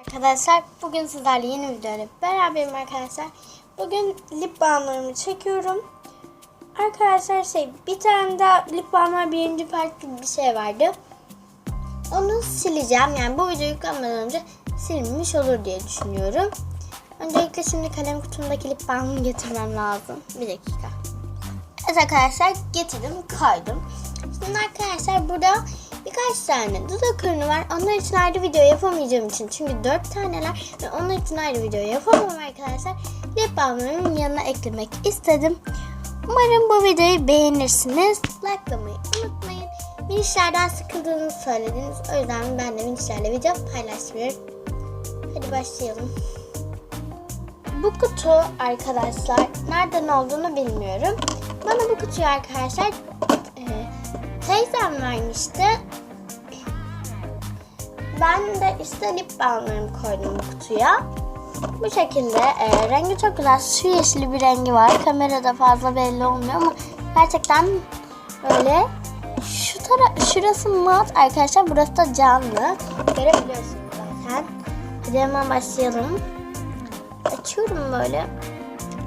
Arkadaşlar bugün sizlerle yeni videoyla beraberim arkadaşlar. Bugün lip balmlarımı çekiyorum. Arkadaşlar şey bir tane daha lip balmlar birinci part gibi bir şey vardı. Onu sileceğim yani bu video yüklenmeden önce silinmiş olur diye düşünüyorum. Öncelikle şimdi kalem kutumdaki lip balmımı getirmem lazım. Bir dakika. Evet arkadaşlar getirdim koydum. Şimdi arkadaşlar burada birkaç tane dudak ürünü var. Onlar için ayrı video yapamayacağım için. Çünkü dört taneler ve onlar için ayrı video yapamam arkadaşlar. Lip balmlarımın yanına eklemek istedim. Umarım bu videoyu beğenirsiniz. Likelamayı unutmayın. Minişlerden sıkıldığınızı söylediniz. O yüzden ben de minişlerle video paylaşmıyorum. Hadi başlayalım. Bu kutu arkadaşlar nereden olduğunu bilmiyorum. Bana bu kutuyu arkadaşlar teyzem vermişti. Ben de işte lip balmlarımı koydum bu kutuya. Bu şekilde e, rengi çok güzel. Su yeşili bir rengi var. Kamerada fazla belli olmuyor ama gerçekten böyle şu tara şurası mat arkadaşlar. Burası da canlı. Görebiliyorsunuz zaten. Hadi hemen başlayalım. Açıyorum böyle.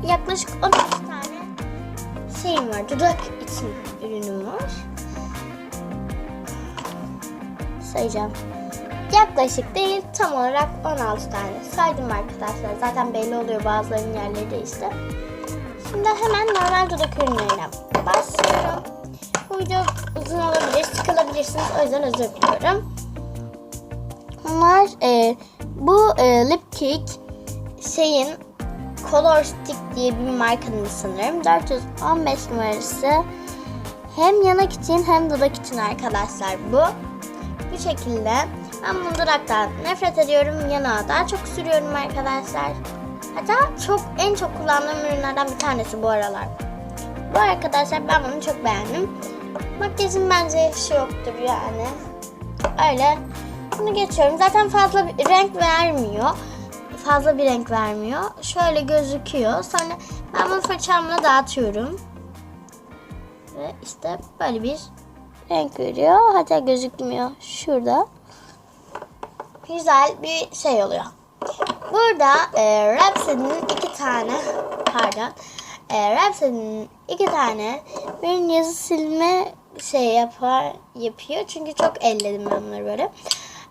Yaklaşık 13 tane şeyim var. Dudak için ürünüm var. Sayacağım. Yaklaşık değil tam olarak 16 tane saydım arkadaşlar. Zaten belli oluyor bazılarının yerleri değişti. Şimdi hemen normal dudak ürünlerine başlıyorum. Bu video uzun olabilir, sıkılabilirsiniz. O yüzden özür diliyorum. Bunlar e, bu e, lip kick şeyin Color Stick diye bir markanın sanırım. 415 numarası. Hem yanak için hem dudak için arkadaşlar bu. Bu şekilde. Ben bu dudaktan nefret ediyorum. Yanağa daha çok sürüyorum arkadaşlar. Hatta çok en çok kullandığım ürünlerden bir tanesi bu aralar. Bu arkadaşlar ben bunu çok beğendim. Makyajın bence yaşı yoktur yani. Öyle. Bunu geçiyorum. Zaten fazla bir renk vermiyor. Fazla bir renk vermiyor. Şöyle gözüküyor. Sonra ben bunu fırçamla dağıtıyorum. Ve işte böyle bir renk veriyor. Hatta gözükmüyor. Şurada. Güzel bir şey oluyor. Burada e, Rhapsody'nin iki tane pardon e, Rhapsody'nin iki tane bir yazı silme şey yapar yapıyor. Çünkü çok elledim ben bunları böyle.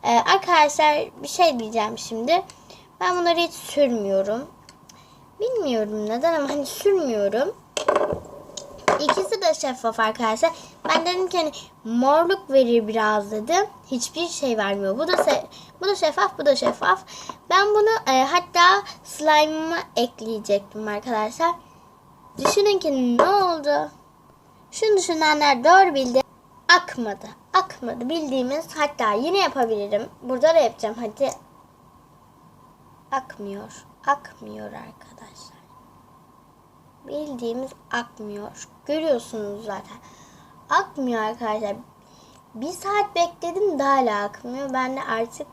E, arkadaşlar bir şey diyeceğim şimdi. Ben bunları hiç sürmüyorum. Bilmiyorum neden ama hani sürmüyorum. İkisi de şeffaf arkadaşlar. Ben dedim ki hani morluk verir biraz dedim. Hiçbir şey vermiyor. Bu da bu da şeffaf, bu da şeffaf. Ben bunu e, hatta slime'ıma ekleyecektim arkadaşlar. Düşünün ki ne oldu? Şunu düşünenler doğru bildi. Akmadı. Akmadı. Bildiğimiz hatta yine yapabilirim. Burada da yapacağım. Hadi. Akmıyor. Akmıyor arkadaşlar bildiğimiz akmıyor. Görüyorsunuz zaten. Akmıyor arkadaşlar. Bir saat bekledim daha hala akmıyor. Ben de artık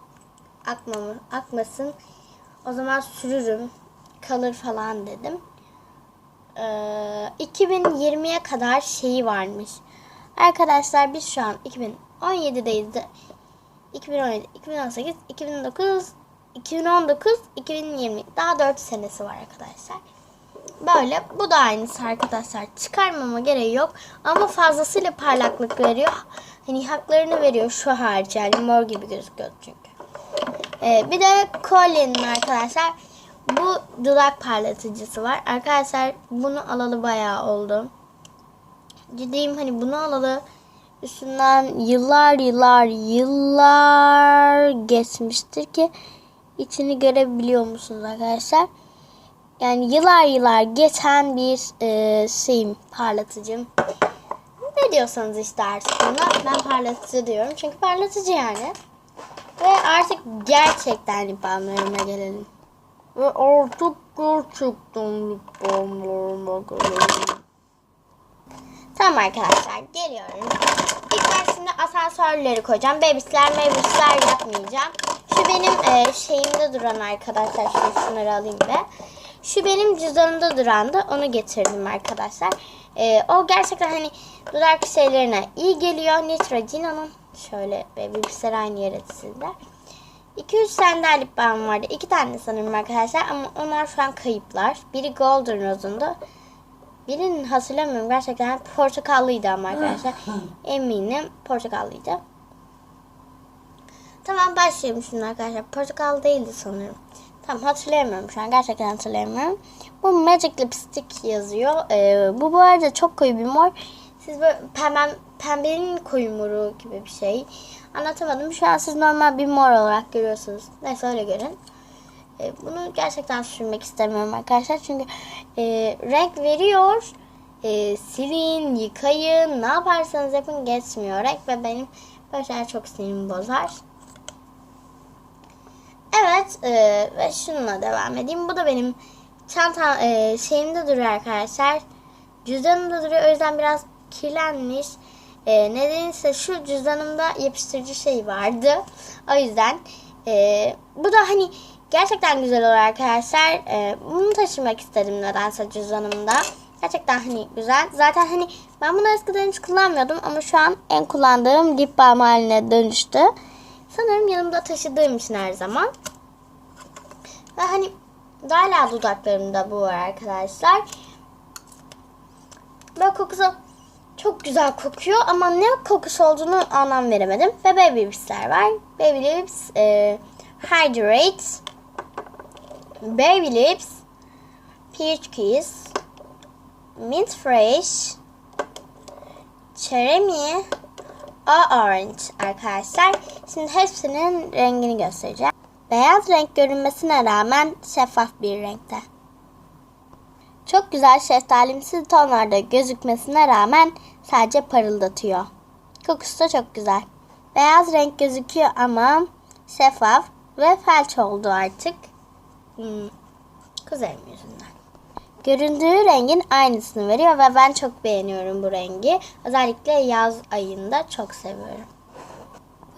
akmamı, akmasın. O zaman sürürüm. Kalır falan dedim. Ee, 2020'ye kadar şeyi varmış. Arkadaşlar biz şu an 2017'deyiz. de- 2017, 2018, 2019, 2019, 2020. Daha 4 senesi var arkadaşlar. Böyle. Bu da aynısı arkadaşlar. Çıkarmama gereği yok. Ama fazlasıyla parlaklık veriyor. Hani haklarını veriyor şu hariç. Yani mor gibi gözüküyor çünkü. Ee, bir de Colin'in arkadaşlar. Bu dudak parlatıcısı var. Arkadaşlar bunu alalı bayağı oldu. Ciddiyim hani bunu alalı üstünden yıllar yıllar yıllar geçmiştir ki içini görebiliyor musunuz arkadaşlar? Yani yıllar yıllar geçen bir e, şeyim parlatıcım. Ne diyorsanız işte artık buna ben parlatıcı diyorum. Çünkü parlatıcı yani. Ve artık gerçekten lip balmlarıma gelelim. Ve artık gerçekten lip balmlarıma gelelim. Tamam arkadaşlar geliyorum. İlk ben şimdi asansörleri koyacağım. Bebisler mebisler yapmayacağım. Şu benim e, şeyimde duran arkadaşlar. Şu şunları alayım be. Şu benim cüzdanımda durandı. Onu getirdim arkadaşlar. E, o gerçekten hani dudak şeylerine iyi geliyor. Neutrogena'nın şöyle bebisler aynı yere dizildiler. 2-3 tane daha lip balm vardı. 2 tane sanırım arkadaşlar ama onlar şu an kayıplar. Biri Golden Rose'undu. Birinin hatırlamıyorum gerçekten portakallıydı ama arkadaşlar. Eminim portakallıydı. Tamam başlayalım şimdi arkadaşlar. Portakal değildi sanırım. Tamam hatırlayamıyorum şu an. Gerçekten hatırlayamıyorum. Bu Magic Lipstick yazıyor. Ee, bu bu arada çok koyu bir mor. Siz böyle pembe, pembenin koyu moru gibi bir şey. Anlatamadım. Şu an siz normal bir mor olarak görüyorsunuz. Neyse öyle görün. Ee, bunu gerçekten sürmek istemiyorum arkadaşlar. Çünkü e, renk veriyor. E, silin, yıkayın, ne yaparsanız yapın geçmiyor renk ve benim böyle çok sinirimi bozar. Evet e, ve şununla devam edeyim. Bu da benim çanta e, şeyimde duruyor arkadaşlar. Cüzdanımda duruyor. O yüzden biraz kirlenmiş. E, nedense şu cüzdanımda yapıştırıcı şey vardı. O yüzden e, bu da hani gerçekten güzel olur arkadaşlar. E, bunu taşımak istedim nedense cüzdanımda. Gerçekten hani güzel. Zaten hani ben bunu eskiden hiç kullanmıyordum ama şu an en kullandığım lip balm haline dönüştü. Sanırım yanımda taşıdığım için her zaman. Ve hani hala dudaklarımda bu var arkadaşlar. Böyle kokusu çok güzel kokuyor ama ne kokusu olduğunu anlam veremedim. Ve Baby Lips'ler var. Baby Lips e, Hydrate Baby Lips Peach Kiss Mint Fresh Cherry Orange arkadaşlar. Şimdi hepsinin rengini göstereceğim. Beyaz renk görünmesine rağmen şeffaf bir renkte. Çok güzel şeftalimsi tonlarda gözükmesine rağmen sadece parıldatıyor. Kokusu da çok güzel. Beyaz renk gözüküyor ama şeffaf ve felç oldu artık. Hmm. Kuzenim yüzünden. Göründüğü rengin aynısını veriyor ve ben çok beğeniyorum bu rengi. Özellikle yaz ayında çok seviyorum.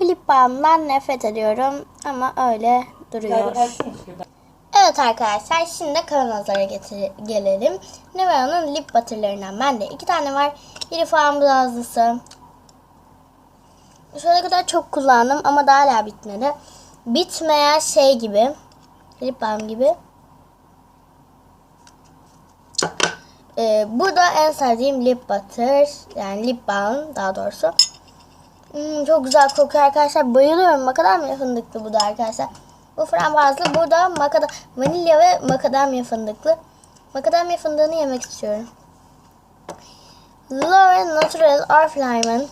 Lip balmdan nefret ediyorum ama öyle duruyor. Evet arkadaşlar şimdi kavanozlara gelelim. Nivea'nın lip butterlarından bende iki tane var. Biri frambuazlısı. Şöyle kadar çok kullandım ama daha hala bitmedi. Bitmeyen şey gibi. Lip balm gibi. Ee, bu da en sevdiğim lip butter. Yani lip balm daha doğrusu. Hmm, çok güzel kokuyor arkadaşlar. Bayılıyorum. Makadamya fındıklı bu da arkadaşlar. Bu frambuazlı. Bu da makada vanilya ve makadamya fındıklı. Makadamya fındığını yemek istiyorum. Lauren Natural Oriflame'ın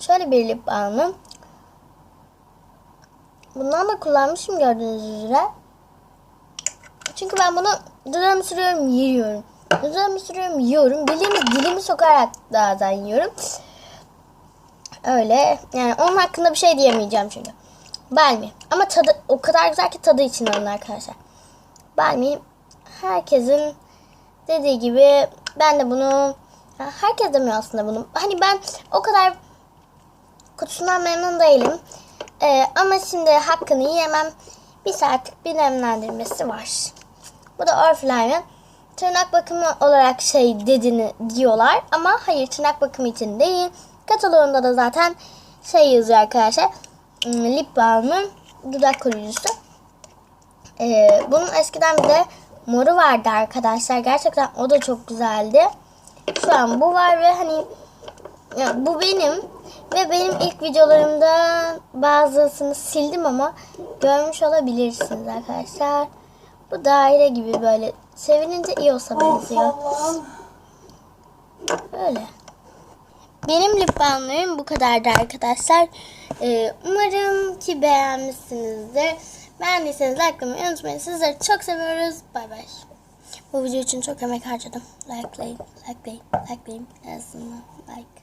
şöyle bir lip balmı. Bundan da kullanmışım gördüğünüz üzere. Çünkü ben bunu dudağımı sürüyorum, yiyorum. Dudağımı sürüyorum, yiyorum. Dilimi, dilimi sokarak bazen yiyorum. Öyle. Yani onun hakkında bir şey diyemeyeceğim çünkü. Balmi. Ama tadı o kadar güzel ki tadı için alın arkadaşlar. Balmi herkesin dediği gibi ben de bunu herkes demiyor aslında bunu. Hani ben o kadar kutusundan memnun değilim. Ee, ama şimdi hakkını yiyemem. Bir saatlik bir nemlendirmesi var. Bu da Oriflame'ın tırnak bakımı olarak şey dediğini diyorlar. Ama hayır tırnak bakımı için değil. Kataloğunda da zaten şey yazıyor arkadaşlar. Hmm, Lip balmı dudak koruyucusu. Ee, bunun eskiden bir de moru vardı arkadaşlar. Gerçekten o da çok güzeldi. Şu an bu var ve hani ya bu benim ve benim ilk videolarımda bazısını sildim ama görmüş olabilirsiniz arkadaşlar. Bu daire gibi böyle sevinince iyi olsa benziyor. Öyle. Benim lip balmlarım bu kadardı arkadaşlar. Ee, umarım ki beğenmişsinizdir. Beğendiyseniz likelamayı unutmayın. Sizleri çok seviyoruz. Bay bay. Bu video için çok emek harcadım. Likelayın, likelayın, likelayın. En azından like.